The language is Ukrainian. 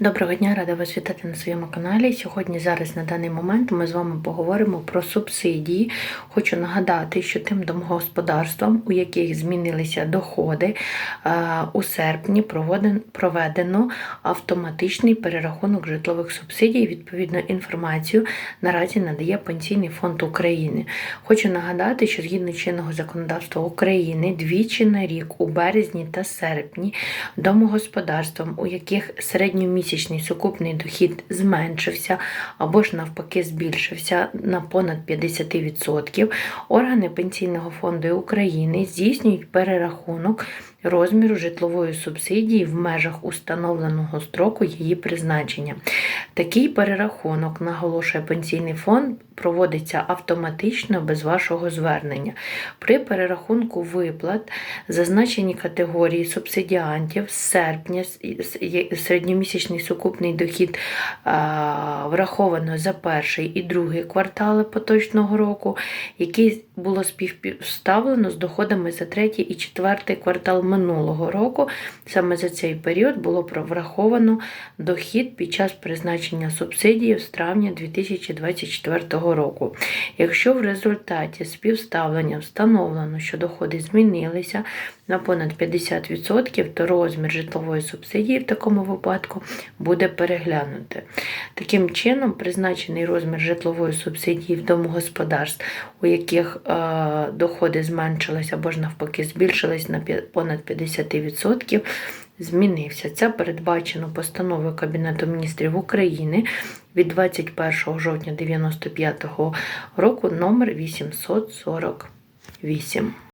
Доброго дня, рада вас вітати на своєму каналі. Сьогодні, зараз на даний момент, ми з вами поговоримо про субсидії. Хочу нагадати, що тим домогосподарствам, у яких змінилися доходи, е, у серпні проведено автоматичний перерахунок житлових субсидій. Відповідну інформацію наразі надає Пенсійний фонд України. Хочу нагадати, що згідно чинного законодавства України двічі на рік у березні та серпні домогосподарствам, у яких середньомісячний сукупний дохід зменшився або ж навпаки збільшився на понад 50%, органи Пенсійного фонду України здійснюють перерахунок розміру житлової субсидії в межах установленого строку її призначення. Такий перерахунок, наголошує Пенсійний фонд, проводиться автоматично без вашого звернення. При перерахунку виплат зазначені категорії субсидіантів з серпня с- с- сукупний дохід а, враховано за перший і другий квартали поточного року, який було співставлено з доходами за третій і четвертий квартал минулого року. Саме за цей період було про- враховано дохід під час призначення субсидії з травня 2024 року. Якщо в результаті співставлення встановлено, що доходи змінилися на понад 50%, то розмір житлової субсидії в такому випадку буде переглянути. Таким чином, призначений розмір житлової субсидії в домогосподарств, у яких доходи зменшились або ж навпаки збільшились на понад 50%, змінився. Це передбачено постановою Кабінету міністрів України від 21 жовтня 1995 року номер 848.